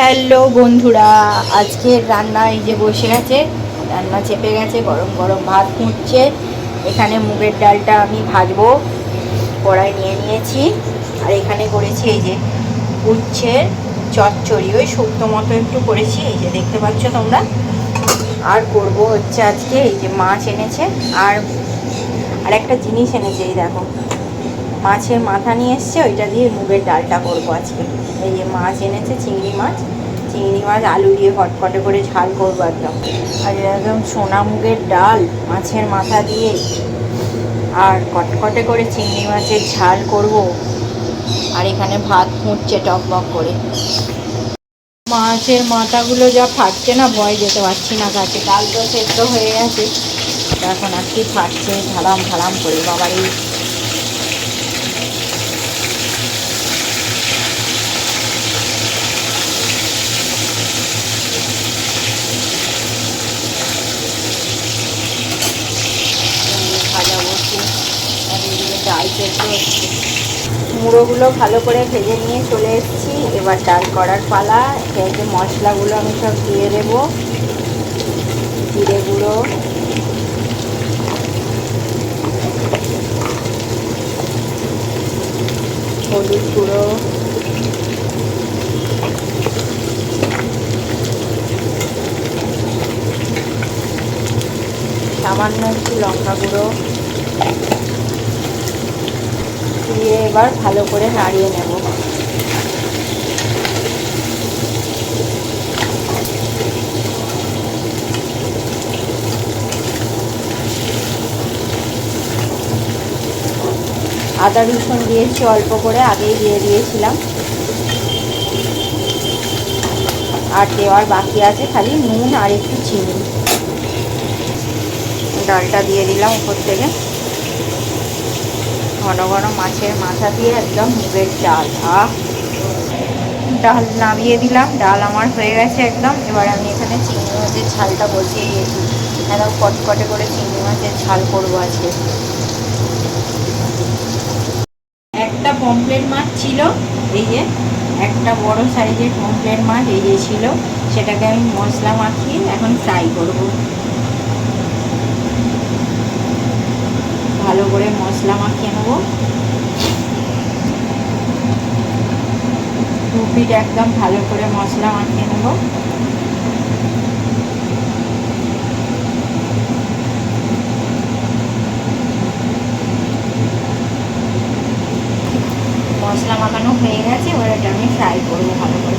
Hello বন্ধুরা, আজকের রান্না এই যে বসে গেছে, রান্না চেপে গেছে, গরম গরম ভাত ফুটছে এখানে মুগের ডালটা আমি ভাজবো, কড়াই নিয়ে নিয়েছি, আর এখানে করেছি এই যে উচ্ছে চচ্চড়ি, ওই শুক্তো মতো একটু করেছি, এই যে দেখতে পাচ্ছ তোমরা। আর করব হচ্ছে আজকে এই যে মাছ এনেছে, আর আর একটা জিনিস এনেছে, এই দেখো। মাছের মাথা নিয়ে এসছে, ওইটা দিয়ে মুগের ডালটা করব আজকে। এই যে মাছ এনেছে, চিংড়ি মাছ। চিংড়ি মাছ, আলু দিয়ে হটকটে করে ঝাল করব একদম। আর একদম সোনা মুগের ডাল মাছের মাথা দিয়ে। আর কটকটে করে চিংড়ি মাছের ঝাল করব। আর এখানে ভাত ফুটছে টকবক করে। মাছের মাথাগুলো যা ফাটছে না, ভয় যেতে পারছি না কাছে। ডাল তো সেদ্ধ হয়ে গেছে। এখন আর কি ফাটছে, ঝালাম ঝালাম করে। বাবার এই ভাজা বসে আর এদিকে ডাল হচ্ছে মুড়োগুলো ভালো করে ভেজে নিয়ে চলে এসেছি। এবার ডাল করার পালা। যে মশলাগুলো আমি সব দিয়ে দেবো। জিরে গুঁড়ো। হলুদ গুঁড়ো। সামান্য একটু লঙ্কা গুঁড়ো। দিয়ে এবার ভালো করে নাড়িয়ে নেব। আদা, রসুন দিয়েছি, অল্প করে আগেই দিয়ে দিয়েছিলাম। আর দেওয়ার বাকি আছে খালি নুন আর একটু চিনি। ডালটা দিয়ে দিলাম উপর থেকে। ঘন ঘন মাছের মাথা দিয়ে একদম মুগের ডাল আহ! ডাল নামিয়ে দিলাম, ডাল আমার হয়ে গেছে একদম। এবার আমি এখানে চিংড়ি মাছের ঝালটা বসিয়ে দিয়েছি। একদম কটকটে করে চিংড়ি মাছের ঝাল করব আজকে। একটা পমপ্লেট মাছ ছিল, এই যে একটা বড় সাইজের পমপ্লেট মাছ, এই যে ছিল। সেটাকে আমি মশলা মাখিয়ে এখন ফ্রাই করব। ভালো করে মশলা মাখিয়ে নেব। দু একদম ভালো করে মশলা মাখিয়ে নেব। মশলা মাখানো হয়ে গেছে, এবার এটা আমি ফ্রাই করব ভালো করে।